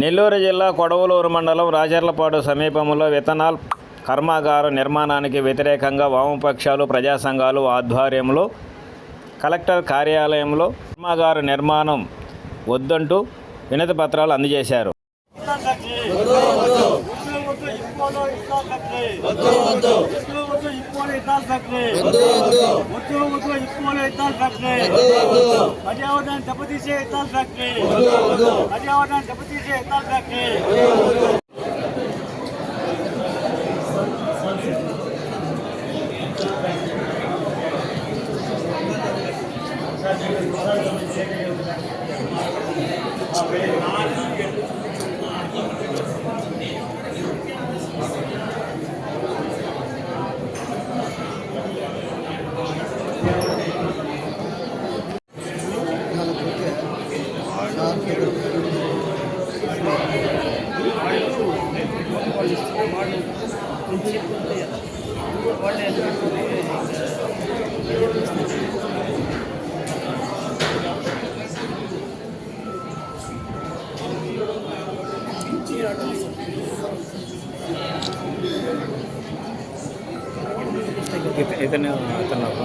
నెల్లూరు జిల్లా కొడవలూరు మండలం రాజర్లపాడు సమీపంలో విత్తనాల్ కర్మాగారం నిర్మాణానికి వ్యతిరేకంగా వామపక్షాలు ప్రజా సంఘాలు ఆధ్వర్యంలో కలెక్టర్ కార్యాలయంలో కర్మాగార నిర్మాణం వద్దంటూ వినతి పత్రాలు అందజేశారు. ಫ್ಯಾಕ್ಟ್ರಿ ಮುಚ್ಚು ಮುಚ್ಚು ಇಸ್ಮೋಲೆ ಇದ್ದಾಲ್ ಫ್ಯಾಕ್ಟ್ರಿ ಅಜಯಾವರ್ಧನ್ ಜಪತೀಶೆ ಇದ್ದಾಲ್ ಫ್ಯಾಕ್ಟ್ರಿ ಅಜಯಾವರ್ಧನ್ ಜಪತೀಶೆ ಇದ್ದಾಲ್ ಫ್ಯಾಕ್ಟ್ರಿ వైట్ సొక్క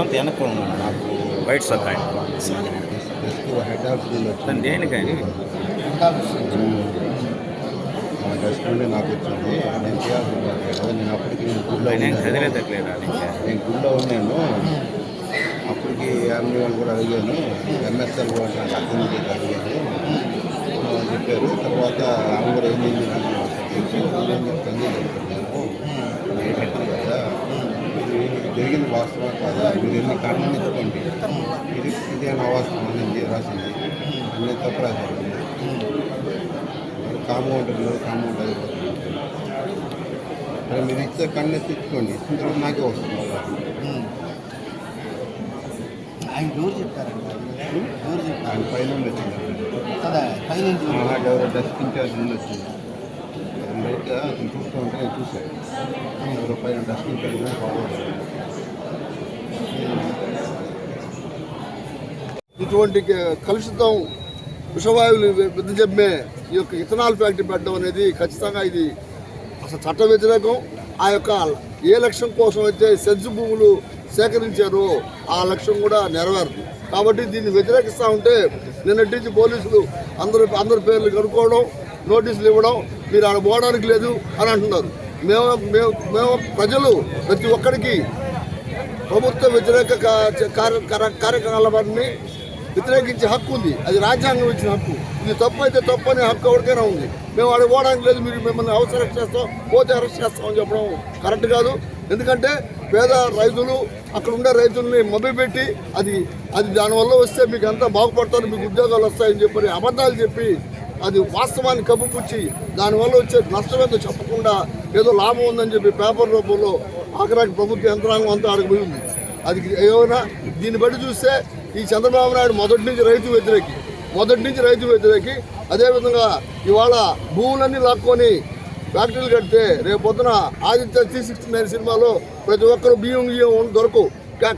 ఆయన. ఎక్కువ హెడ్ ఆఫీస్ నుండి వచ్చింది తను దేనికని నుండి నాకు వచ్చింది. నేను చేయాల్సింది నేను అప్పటికి నేను గుళ్ళో ఆయన ఉన్నాను. కదిలేతట్లేదా నీకు? నేను గుళ్ళో ఉన్నాను. అప్పటికి వాళ్ళు కూడా అడిగాను. ఎంఎస్ఎల్ కూడా అక్కడి నుంచి అడిగాను. చెప్పారు? తర్వాత ఆమె కూడా ఏం నాకు నేను చెప్తాను జరిగింది వాస్తవం కాదా? మీరు ఎన్ని కారణం ఇచ్చుకోండి ఇది ఇది నా వాస్తవం అని రాసింది. అన్ని తప్పు రాసింది కాంపౌండర్లు కాంపౌండర్ అయిపోతుంది మరి మీరు ఇచ్చే కన్ను తెచ్చుకోండి ఇచ్చిన తర్వాత నాకే వస్తుంది. ఆయన డోర్ చెప్పారంట డోర్ చెప్పారు? ఆయన పైన వచ్చింది కదా నాకు ఎవరో డెస్క్ ఇన్ఛార్జ్ నుండి వచ్చింది బయట అతను చూస్తూ ఉంటే నేను చూశాను ఎవరో పైన డెస్క్ ఇన్ఛార్జ్ ఇటువంటి కలుషితం విషవాయువులు విద్దజమ్మే ఈ యొక్క ఇథనాల్ ఫ్యాక్టరీ పెట్టడం అనేది ఖచ్చితంగా ఇది అసలు చట్ట వ్యతిరేకం. ఆ యొక్క ఏ లక్ష్యం కోసం అయితే సెన్స్ భూములు సేకరించారో ఆ లక్ష్యం కూడా నెరవేరదు. కాబట్టి దీన్ని వ్యతిరేకిస్తూ ఉంటే నిన్నటి నుంచి పోలీసులు అందరు అందరి పేర్లు కనుక్కోవడం నోటీసులు ఇవ్వడం మీరు ఆడ పోవడానికి లేదు అని అంటున్నారు. మేము మేము మేము ప్రజలు ప్రతి ఒక్కరికి ప్రభుత్వ వ్యతిరేక కా- కార్య- కార్యకలాపాన్ని వ్యతిరేకించే హక్కు ఉంది. అది రాజ్యాంగం ఇచ్చిన హక్కు. ఇది తప్పు అయితే తప్పు అనే హక్కు ఎవరికైనా ఉంది. మేము ఆడ పోవడానికి లేదు మీరు మిమ్మల్ని అవసరం చేస్తాం పోతే అరెస్ట్ చేస్తామని చెప్పడం కరెక్ట్ కాదు. ఎందుకంటే పేద రైతులు అక్కడ ఉండే రైతుల్ని మభ్యపెట్టి అది అది దానివల్ల వస్తే మీకు అంతా బాగుపడతారు మీకు ఉద్యోగాలు వస్తాయని చెప్పి అబద్ధాలు చెప్పి అది వాస్తవాన్ని కప్పుపుచ్చి దానివల్ల వచ్చే నష్టం ఏదో చెప్పకుండా ఏదో లాభం ఉందని చెప్పి పేపర్ రూపంలో ఆఖరాకి ప్రభుత్వ యంత్రాంగం అంతా ఆడిపోయి ఉంది. అది ఏమైనా దీన్ని బట్టి చూస్తే ఈ చంద్రబాబు నాయుడు మొదటి నుంచి రైతు వ్యతిరేకి మొదటి నుంచి రైతు వ్యతిరేకి అదేవిధంగా ఇవాళ భూములన్నీ లాక్కొని ఫ్యాక్టరీలు కడితే రేపు పొద్దున ఆదిత్య త్రీ సిక్స్టీ నైన్ సినిమాలో ప్రతి ఒక్కరు బియ్యం గియ్యం దొరకవు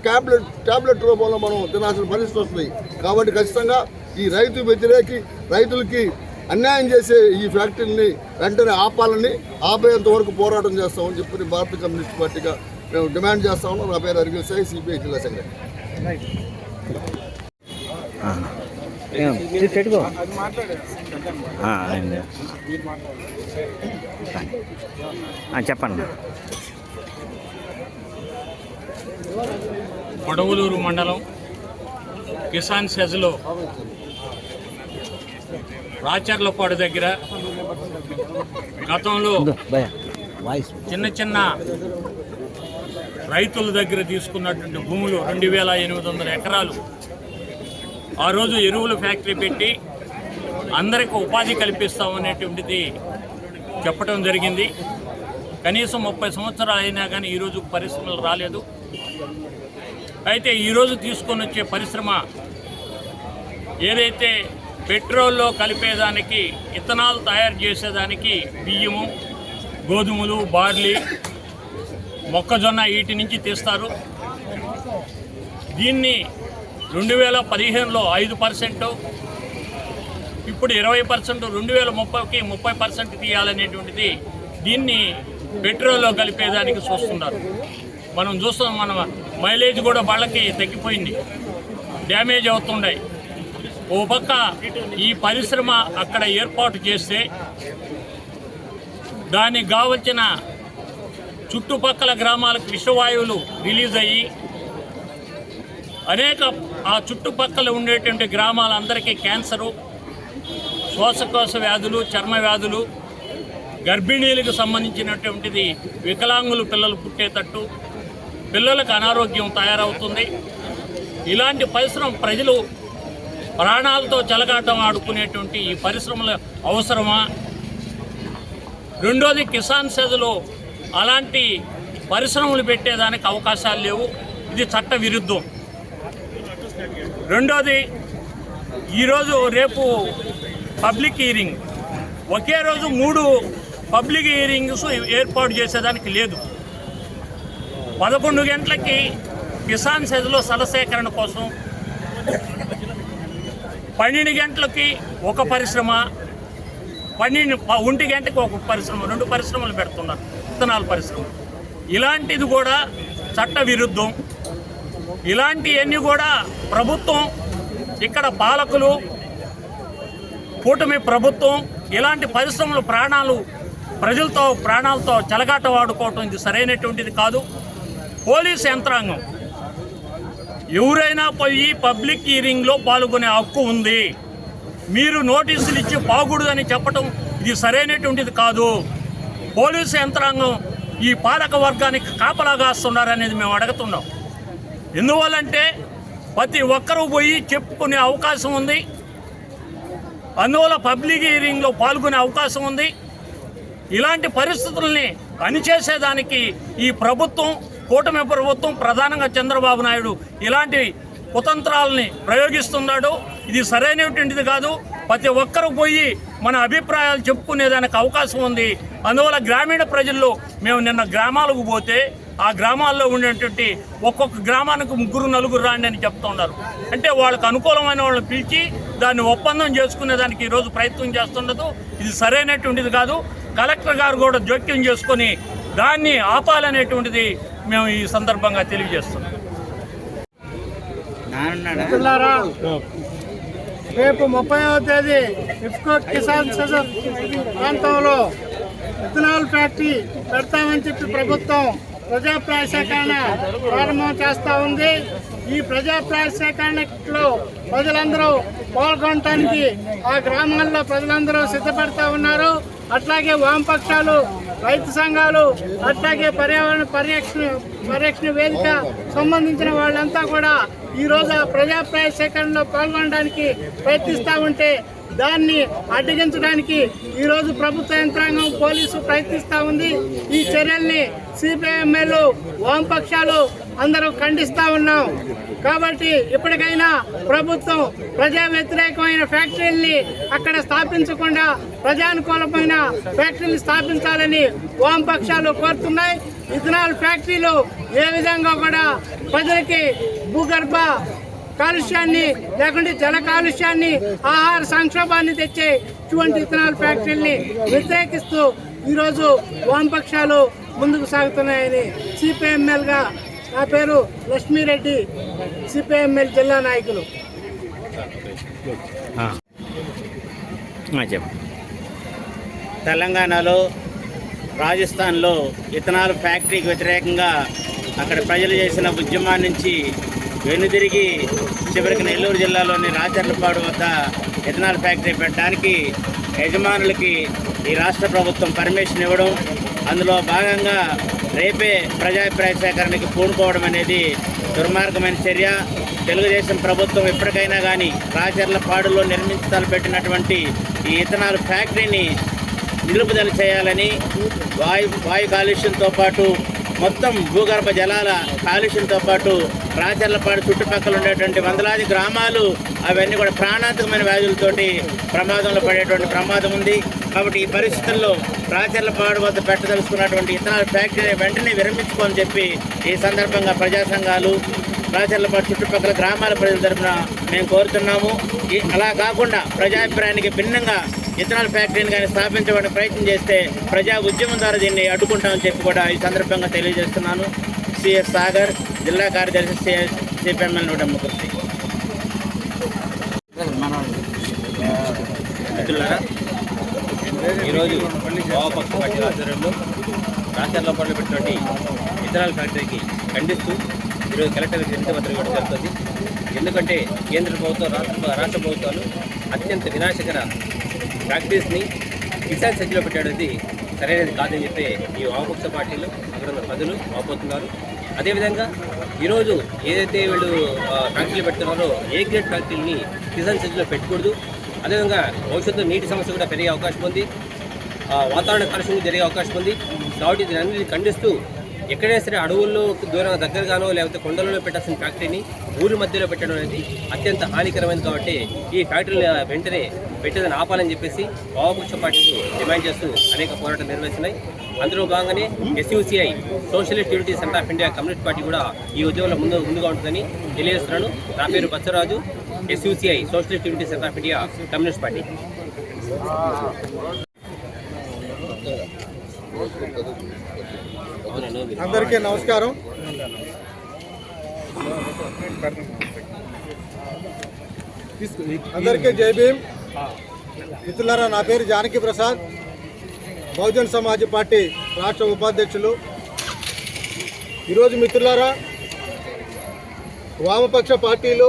ట్యాబ్లెట్ ట్యాబ్లెట్ రూపంలో మనం తినాల్సిన పరిస్థితి వస్తుంది. కాబట్టి ఖచ్చితంగా ఈ రైతు వ్యతిరేకి రైతులకి అన్యాయం చేసే ఈ ఫ్యాక్టరీని వెంటనే ఆపాలని ఆపేంత వరకు పోరాటం చేస్తామని చెప్పి భారతీయ కమ్యూనిస్ట్ పార్టీగా మేము డిమాండ్ చేస్తా ఉన్నాం. నా పేరు అరిగిల్ సాయి సిపిఐ జిల్లా ఆయన చెప్పండి. కొడవలూరు మండలం కిసాన్ సెజ్లో రాచర్లపాడు దగ్గర గతంలో చిన్న చిన్న రైతుల దగ్గర తీసుకున్నటువంటి భూములు రెండు వేల ఎనిమిది వందల ఎకరాలు. ఆ రోజు ఎరువుల ఫ్యాక్టరీ పెట్టి అందరికి ఉపాధి కల్పిస్తామనేటువంటిది చెప్పడం జరిగింది. కనీసం ముప్పై సంవత్సరాలు అయినా కానీ ఈరోజు పరిశ్రమలు రాలేదు. అయితే ఈరోజు తీసుకొని వచ్చే పరిశ్రమ ఏదైతే పెట్రోల్లో కలిపేదానికి ఇథనాల్ తయారు చేసేదానికి బియ్యము గోధుమలు బార్లీ మొక్కజొన్న వీటి నుంచి తీస్తారు. దీన్ని రెండు వేల పదిహేనులో ఐదు పర్సెంట్ ఇప్పుడు ఇరవై పర్సెంట్ రెండు వేల ముప్పైకి ముప్పై పర్సెంట్ తీయాలనేటువంటిది దీన్ని పెట్రోల్లో కలిపేదానికి చూస్తున్నారు. మనం చూస్తున్నాం మన మైలేజ్ కూడా వాళ్ళకి తగ్గిపోయింది. డ్యామేజ్ అవుతున్నాయి ఓ పక్క ఈ పరిశ్రమ అక్కడ ఏర్పాటు చేస్తే దానికి కావలసిన చుట్టుపక్కల గ్రామాలకు విషవాయువులు రిలీజ్ అయ్యి అనేక ఆ చుట్టుపక్కల ఉండేటువంటి గ్రామాలందరికీ క్యాన్సరు శ్వాసకోశ వ్యాధులు చర్మ వ్యాధులు గర్భిణీలకు సంబంధించినటువంటిది వికలాంగులు పిల్లలు పుట్టేటట్టు పిల్లలకు అనారోగ్యం తయారవుతుంది. ఇలాంటి పరిశ్రమ ప్రజలు ప్రాణాలతో చెలగాటం ఆడుకునేటువంటి ఈ పరిశ్రమలు అవసరమా? రెండోది కిసాన్ సెజలో అలాంటి పరిశ్రమలు పెట్టేదానికి అవకాశాలు లేవు. ఇది చట్ట విరుద్ధం రెండోది ఈరోజు రేపు పబ్లిక్ హీరింగ్. ఒకే రోజు మూడు పబ్లిక్ హీరింగ్స్ ఏర్పాటు చేసేదానికి లేదు. పదకొండు గంటలకి కిసాన్ సెజలో సలసేకరణ కోసం పన్నెండు గంటలకి ఒక పరిశ్రమ పన్నెండు ఒంటి గంటకి ఒక పరిశ్రమ రెండు పరిశ్రమలు పెడుతున్నారు విత్తనాల పరిశ్రమ. ఇలాంటిది కూడా చట్ట విరుద్ధం. ఇలాంటివన్నీ కూడా ప్రభుత్వం ఇక్కడ పాలకులు కూటమి ప్రభుత్వం ఇలాంటి పరిశ్రమల ప్రాణాలు ప్రజలతో ప్రాణాలతో చెలగాట వాడుకోవటం ఇది సరైనటువంటిది కాదు. పోలీస్ యంత్రాంగం ఎవరైనా పోయి పబ్లిక్ హీరింగ్లో పాల్గొనే హక్కు ఉంది. మీరు నోటీసులు ఇచ్చి బాగుడదని చెప్పటం ఇది సరైనటువంటిది కాదు. పోలీసు యంత్రాంగం ఈ పాలక వర్గానికి కాపలాగాస్తున్నారనేది మేము అడుగుతున్నాం. ఎందువల్లంటే ప్రతి ఒక్కరూ పోయి చెప్పుకునే అవకాశం ఉంది. అందువల్ల పబ్లిక్ హీరింగ్లో పాల్గొనే అవకాశం ఉంది. ఇలాంటి పరిస్థితుల్ని అణిచేసేదానికి ఈ ప్రభుత్వం కూటమి ప్రభుత్వం ప్రధానంగా చంద్రబాబు నాయుడు ఇలాంటి కుతంత్రాలని ప్రయోగిస్తున్నాడు. ఇది సరైనటువంటిది కాదు. ప్రతి ఒక్కరు పోయి మన అభిప్రాయాలు చెప్పుకునేదానికి అవకాశం ఉంది. అందువల్ల గ్రామీణ ప్రజల్లో మేము నిన్న గ్రామాలకు పోతే ఆ గ్రామాల్లో ఉండేటువంటి ఒక్కొక్క గ్రామానికి ముగ్గురు నలుగురు రాండి అని చెప్తున్నారు అంటే వాళ్ళకు అనుకూలమైన వాళ్ళని పిలిచి దాన్ని ఒప్పందం చేసుకునే దానికి ఈరోజు ప్రయత్నం చేస్తుండదు ఇది సరైనటువంటిది కాదు. కలెక్టర్ గారు కూడా జోక్యం చేసుకొని దాన్ని ఆపాలనేటువంటిది మేము ఈ సందర్భంగా తెలియజేస్తున్నాం. రేపు ముప్పైవ తేదీ ఇఫ్కో కిసాన్ సదన్ ప్రాంతంలో ఇథనాల్ ఫ్యాక్టరీ పెడతామని చెప్పి ప్రభుత్వం ప్రజా సేకరణ ప్రారంభం చేస్తూ ఉంది. ఈ ప్రజా సేకరణలో ప్రజలందరూ పాల్గొనడానికి ఆ గ్రామాల్లో ప్రజలందరూ సిద్ధపడతా ఉన్నారు. అట్లాగే వామపక్షాలు రైతు సంఘాలు అట్లాగే పర్యావరణ పరిరక్షణ పరిరక్షణ వేదిక సంబంధించిన వాళ్ళంతా కూడా ఈ రోజు ప్రజాప్రాయ సేకరణలో పాల్గొనడానికి ప్రయత్నిస్తూ ఉంటే దాన్ని అడ్డగించడానికి ఈరోజు ప్రభుత్వ యంత్రాంగం పోలీసు ప్రయత్నిస్తూ ఉంది. ఈ చర్యల్ని సిపిఐఎంఎల్ వామపక్షాలు అందరూ ఖండిస్తూ ఉన్నాం. కాబట్టి ఇప్పటికైనా ప్రభుత్వం ప్రజా వ్యతిరేకమైన ఫ్యాక్టరీల్ని అక్కడ స్థాపించకుండా ప్రజానుకూలమైన ఫ్యాక్టరీని స్థాపించాలని వామపక్షాలు కోరుతున్నాయి. ఇథనాల్ ఫ్యాక్టరీలు ఏ విధంగా కూడా ప్రజలకి భూగర్భ కాలుష్యాన్ని లేకుంటే జల కాలుష్యాన్ని ఆహార సంక్షోభాన్ని తెచ్చే ఇటువంటి ఇథనాల్ ఫ్యాక్టరీల్ని వ్యతిరేకిస్తూ ఈరోజు వామపక్షాలు ముందుకు సాగుతున్నాయని సిపిఎంఎల్గా నా పేరు లక్ష్మీరెడ్డి సిపిఎంఎల్ జిల్లా నాయకులు. తెలంగాణలో రాజస్థాన్లో ఇథనాల్ ఫ్యాక్టరీకి వ్యతిరేకంగా అక్కడ ప్రజలు చేసిన ఉద్యమం నుంచి వెనుదిరిగి చివరికి నెల్లూరు జిల్లాలోని రాచర్లపాడు వద్ద ఇథనాల్ ఫ్యాక్టరీ పెట్టడానికి యజమానులకి ఈ రాష్ట్ర ప్రభుత్వం పర్మిషన్ ఇవ్వడం అందులో భాగంగా రేపే ప్రజాభిప్రాయ సేకరణకి పూనుకోవడం అనేది దుర్మార్గమైన చర్య. తెలుగుదేశం ప్రభుత్వం ఎప్పటికైనా కానీ రాచర్లపాడులో నిర్మించాలి పెట్టినటువంటి ఈ ఇథనాల్ ఫ్యాక్టరీని నిలుపుదల చేయాలని వాయు వాయు కాలుష్యంతో పాటు మొత్తం భూగర్భ జలాల కాలుష్యంతో పాటు రాచర్లపాడు చుట్టుపక్కల ఉండేటువంటి వందలాది గ్రామాలు అవన్నీ కూడా ప్రాణాంతకమైన వ్యాధులతోటి ప్రమాదంలో పడేటువంటి ప్రమాదం ఉంది. కాబట్టి ఈ పరిస్థితుల్లో రాచర్లపాడు వద్ద పెట్టదలుచుకున్నటువంటి ఇథనాల్ ఫ్యాక్టరీని వెంటనే విరమించుకోని చెప్పి ఈ సందర్భంగా ప్రజా సంఘాలు రాచర్లపాటు చుట్టుపక్కల గ్రామాల ప్రజల తరఫున మేము కోరుతున్నాము. అలా కాకుండా ప్రజాభిప్రాయానికి భిన్నంగా ఇథనాల్ ఫ్యాక్టరీని కానీ స్థాపించడానికి ప్రయత్నం చేస్తే ప్రజా ఉద్యమం ద్వారా దీన్ని అడ్డుకుంటామని చెప్పి కూడా ఈ సందర్భంగా తెలియజేస్తున్నాను. సిఎస్ సాగర్ జిల్లా కార్యదర్శి సిఎస్ సిపిఎంఎల్ నూట ముప్పై ఈరోజు వామపక్ష పార్టీ ఆధ్వర్యంలో రాష్ట్రంలో పనులు పెట్టినటువంటి ఇథనాల్ ఫ్యాక్టరీకి ఖండిస్తూ ఈరోజు కలెక్టర్ వినతి పత్రం ఇవ్వడం జరుగుతుంది. ఎందుకంటే కేంద్ర ప్రభుత్వం రాష్ట్ర రాష్ట్ర ప్రభుత్వాలు అత్యంత వినాశకర ప్రాక్టీస్ని కిసాన్ సంఖ్యలో పెట్టేది సరైనది కాదని చెప్పి ఈ వామపక్ష పార్టీలు అక్కడ ఉన్న ప్రజలు వాపోతున్నారు. అదేవిధంగా ఈరోజు ఏదైతే వీళ్ళు ఫ్యాక్టరీలు పెడుతున్నారో ఏ గ్రేడ్ ఫ్యాక్టరీని కిసాన్ సంఖ్యలో పెట్టకూడదు. అదేవిధంగా భవిష్యత్తులో నీటి సమస్య కూడా పెరిగే అవకాశం ఉంది. వాతావరణ కాలుష్యం జరిగే అవకాశం ఉంది. కాబట్టి దీని ఖండిస్తూ ఎక్కడైనా సరే అడవుల్లో దూరంగా దగ్గరగానో లేకపోతే కొండలలో పెట్టాల్సిన ఫ్యాక్టరీని ఊరి మధ్యలో పెట్టడం అనేది అత్యంత హానికరమైనది కాబట్టి ఈ ఫ్యాక్టరీని వెంటనే పెట్టేదని ఆపాలని చెప్పేసి వామపక్ష పార్టీలు డిమాండ్ చేస్తూ అనేక పోరాటాలు నిర్వహిస్తున్నాయి. అందులో భాగంగానే SUCI socialist unity centre of India communist party కూడా ఈ ఉద్యమంలో ముందు ముందుగా ఉంటుందని తెలియజేస్తున్నాను. నా పేరు Bachcharaju SUCI socialist unity centre of India communist party అందరికీ నమస్కారం. అందరికీ జై భీమ్. మిత్రులారా నా పేరు జానకి ప్రసాద్. బహుజన్ సమాజ్ పార్టీ రాష్ట్ర ఉపాధ్యక్షులు. ఈరోజు మిత్రులారా వామపక్ష పార్టీలు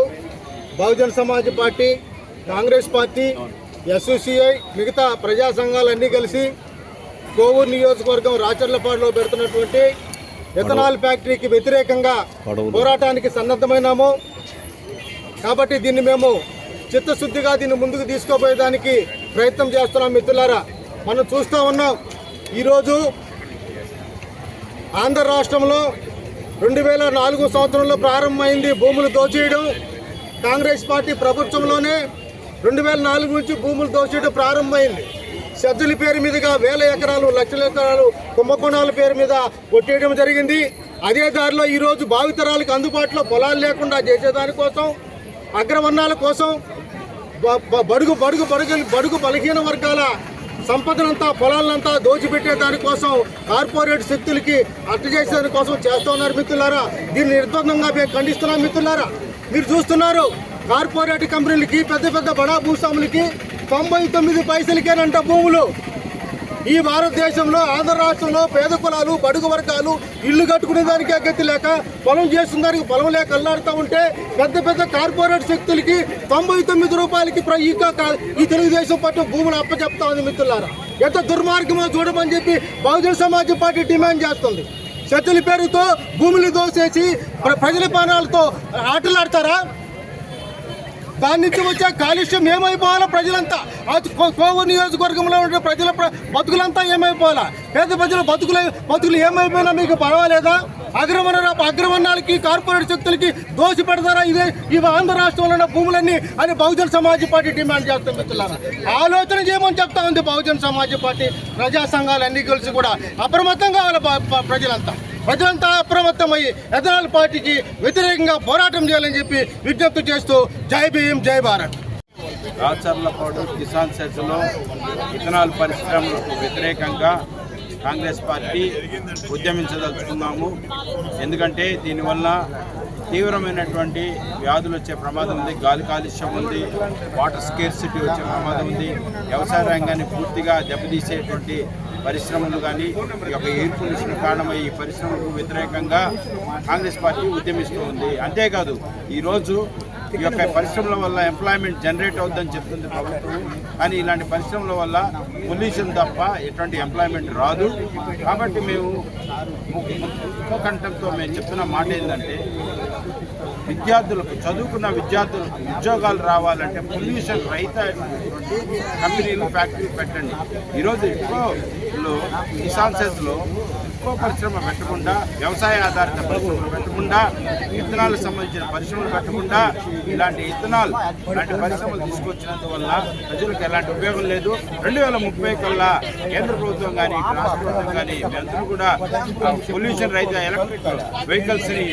Bahujan Samaj party Congress party SUCI మిగతా ప్రజా సంఘాలన్నీ కలిసి కోవూరు నియోజకవర్గం రాచర్లపాడులో పెడుతున్నటువంటి ఎథనాల్ ఫ్యాక్టరీకి వ్యతిరేకంగా పోరాటానికి సన్నద్ధమైనాము. కాబట్టి దీన్ని మేము చిత్తశుద్ధిగా దీన్ని ముందుకు తీసుకోపోయేదానికి ప్రయత్నం చేస్తున్నాం మిత్రులారా మనం చూస్తూ ఉన్నాం ఈరోజు ఆంధ్ర రాష్ట్రంలో రెండు వేల నాలుగు సంవత్సరంలో ప్రారంభమైంది భూములు దోచేయడం. కాంగ్రెస్ పార్టీ ప్రభుత్వంలోనే రెండు వేల నాలుగు నుంచి భూములు దోచేయడం ప్రారంభమైంది. సజ్జుల పేరు మీదుగా వేల ఎకరాలు లక్షల ఎకరాలు కుంభకోణాల పేరు మీద కొట్టేయడం జరిగింది. అదే దారిలో ఈరోజు భావితరాలకు అందుబాటులో పొలాలు లేకుండా చేసేదానికోసం అగ్రవర్ణాల కోసం బడుగు బడుగు బడుగు బడుగు బలహీన వర్గాల సంపదనంతా పొలాలంతా దోచిపెట్టే దానికోసం కార్పొరేట్ శక్తులకి అట్టు చేసే కోసం చేస్తున్నారు మిత్రులారా. దీన్ని నిర్బంధంగా మేము ఖండిస్తున్నాం మిత్రులారా. మీరు చూస్తున్నారు కార్పొరేట్ కంపెనీలకి పెద్ద పెద్ద బడా భూస్వాములకి తొంభై తొమ్మిది పైసలకేనంట భూములు. ఈ భారతదేశంలో ఆంధ్ర రాష్ట్రంలో పేద కులాలు బడుగు వర్గాలు ఇల్లు కట్టుకునే దానికి గతి లేక పొలం చేస్తున్న దానికి పొలం లేక అల్లాడుతూ ఉంటే పెద్ద పెద్ద కార్పొరేట్ శక్తులకి తొంభై తొమ్మిది రూపాయలకి ఈ తెలుగుదేశం పార్టీ భూములు అప్పచెప్తా ఉంది మిత్రులారా. ఎంత దుర్మార్గమో చూడమని చెప్పి బహుజన సమాజ్ పార్టీ డిమాండ్ చేస్తుంది. శక్తుల పేరుతో భూములు దోసేసి ప్ర- ప్రజల ప్రాణాలతో ఆటలాడతారా? దాని నుంచి వచ్చే కాలుష్యం ఏమైపోవాలా ప్రజలంతా? కోవూరు నియోజకవర్గంలో ఉండే ప్రజల బతుకులంతా ఏమైపోవాలా? పేద ప్రజల బతుకులు బతుకులు ఏమైపోయినా మీకు పర్వాలేదా? అగ్రవర్ణ అగ్రవర్ణాలకి కార్పొరేట్ శక్తులకి దోషి పెడతారా? ఇదే ఇవి ఆంధ్ర రాష్ట్రంలో ఉన్న భూములన్నీ అని బహుజన్ సమాజ్ పార్టీ డిమాండ్ చేస్తాం మిత్రులారా. ఆలోచన చేయమని చెప్తా ఉంది బహుజన్ సమాజ్ పార్టీ. ప్రజా సంఘాలు అన్ని కలిసి కూడా అప్రమత్తం కావాలి ప్రజలంతా. ప్రజలంతా అప్రమత్తమయ్యి ఎథనాల్ పార్టీకి వ్యతిరేకంగా పోరాటం చేయాలని చెప్పి విజ్ఞప్తి చేస్తూ జై భీం జై భారత్. రాచర్లపాడు కిసాన్ సెజ్లో ఇథనాల్ పరిశ్రమలకు వ్యతిరేకంగా కాంగ్రెస్ పార్టీ ఉద్యమించదలుచుకున్నాము. ఎందుకంటే దీనివల్ల తీవ్రమైనటువంటి వ్యాధులు వచ్చే ప్రమాదం ఉంది గాలి కాలుష్యం ఉంది వాటర్ స్కేర్సిటీ వచ్చే ప్రమాదం ఉంది. వ్యవసాయ రంగాన్ని పూర్తిగా దెబ్బతీసేటువంటి పరిశ్రమలు కానీ ఈ యొక్క ఎయిర్ పొల్యూషన్ కారణమై ఈ పరిశ్రమలకు వ్యతిరేకంగా కాంగ్రెస్ పార్టీ ఉద్యమిస్తూ ఉంది. అంతేకాదు ఈరోజు ఈ యొక్క పరిశ్రమల వల్ల ఎంప్లాయ్మెంట్ జనరేట్ అవుతుందని చెప్తుంది ప్రభుత్వం. కానీ ఇలాంటి పరిశ్రమల వల్ల పొల్యూషన్ తప్ప ఎటువంటి ఎంప్లాయ్మెంట్ రాదు. కాబట్టి మేము ఉపకంఠంతో మేము చెప్తున్న మాట ఏంటంటే విద్యార్థులకు చదువుకున్న విద్యార్థులకు ఉద్యోగాలు రావాలంటే పొల్యూషన్ రహిత కంపెనీలు ఫ్యాక్టరీలు పెట్టండి. ఈరోజు ఎక్కువ కిసాన్ సెస్లో ఎక్కువ పరిశ్రమ పెట్టకుండా వ్యవసాయ ఆధారిత పరిశ్రమలు పెట్టకుండా ఇథనాలకు సంబంధించిన పరిశ్రమలు పెట్టకుండా ఇలాంటి ఇథనాల్ ఇలాంటి పరిశ్రమలు తీసుకొచ్చినందువల్ల ప్రజలకు ఎలాంటి ఉపయోగం లేదు. రెండు వేల ముప్పై కల్లా కేంద్ర ప్రభుత్వం కానీ రాష్ట్ర ప్రభుత్వం కానీ మేమందరూ కూడా పొల్యూషన్ రహిత ఎలక్ట్రిక్ వెహికల్స్ని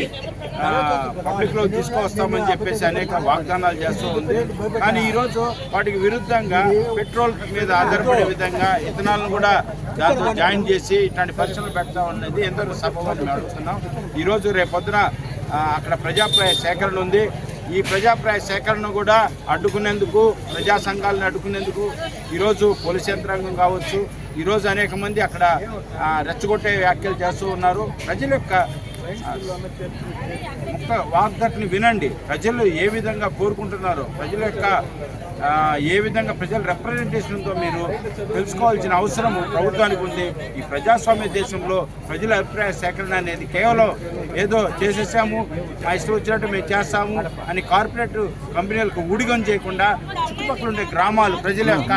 పబ్లిక్లో తీసుకువస్తామని చెప్పేసి అనేక వాగ్దానాలు చేస్తూ ఉంది. కానీ ఈరోజు వాటికి విరుద్ధంగా పెట్రోల్ మీద ఆధారపడే విధంగా ఇథనాల్ కూడా దాంతో జాయిన్ చేసి ఇట్లాంటి పరిశ్రమలు పెడతా ఉన్నది. ఎందరో సభవని మేము అడుగుతున్నాం. ఈరోజు రేపొద్దున అక్కడ ప్రజాప్రాయ సేకరణ ఉంది. ఈ ప్రజాప్రాయ సేకరణ కూడా అడ్డుకునేందుకు ప్రజా సంఘాలను అడ్డుకునేందుకు ఈరోజు పోలీస్ యంత్రాంగం కావచ్చు. ఈరోజు అనేక మంది అక్కడ రెచ్చగొట్టే వ్యాఖ్యలు చేస్తూ ఉన్నారు. ప్రజల యొక్క ఒక్క వాగ్దట్ని వినండి. ప్రజలు ఏ విధంగా కోరుకుంటున్నారో ప్రజల యొక్క ఏ విధంగా ప్రజల రిప్రజెంటేషన్తో మీరు తెలుసుకోవాల్సిన అవసరం ప్రభుత్వానికి ఉంది. ఈ ప్రజాస్వామ్య దేశంలో ప్రజల అభిప్రాయ సేకరణ అనేది కేవలం ఏదో చేసేసాము మా ఇష్టం వచ్చినట్టు మేము చేస్తాము అని కార్పొరేట్ కంపెనీలకు ఉడిగం చేయకుండా చుట్టుపక్కల ఉండే గ్రామాలు ప్రజల యొక్క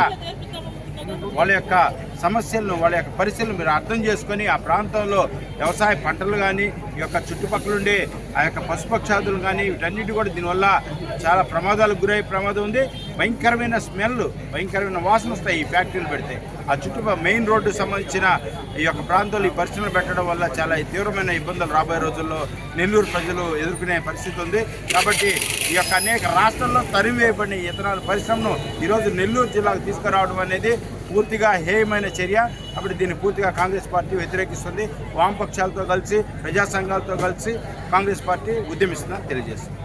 వాళ్ళ యొక్క సమస్యలను వాళ్ళ యొక్క పరిస్థితులను మీరు అర్థం చేసుకొని ఆ ప్రాంతంలో వ్యవసాయ పంటలు కానీ ఈ యొక్క చుట్టుపక్కల ఉండే ఆ యొక్క పశుపక్షాదులు కానీ వీటన్నిటి కూడా దీనివల్ల చాలా ప్రమాదాలకు గురయ్యే ప్రమాదం ఉంది. భయంకరమైన స్మెల్ భయంకరమైన వాసన వస్తాయి ఈ ఫ్యాక్టరీలు పెడితే. ఆ చుట్టుపక్కల మెయిన్ రోడ్డు సంబంధించిన ఈ యొక్క ప్రాంతాలు ఈ పరిశ్రమలు పెట్టడం వల్ల చాలా తీవ్రమైన ఇబ్బందులు రాబోయే రోజుల్లో నెల్లూరు ప్రజలు ఎదుర్కొనే పరిస్థితి ఉంది. కాబట్టి ఈ యొక్క అనేక రాష్ట్రాల్లో తరివేయబడిన వేయబడిన ఇతనాల పరిశ్రమను ఈరోజు నెల్లూరు జిల్లాకు తీసుకురావడం అనేది పూర్తిగా హేయమైన చర్య. కాబట్టి దీన్ని పూర్తిగా కాంగ్రెస్ పార్టీ వ్యతిరేకిస్తుంది. వామపక్షాలతో కలిసి ప్రజా సంఘాలతో కలిసి కాంగ్రెస్ పార్టీ ఉద్యమిస్తుందని తెలియజేస్తుంది.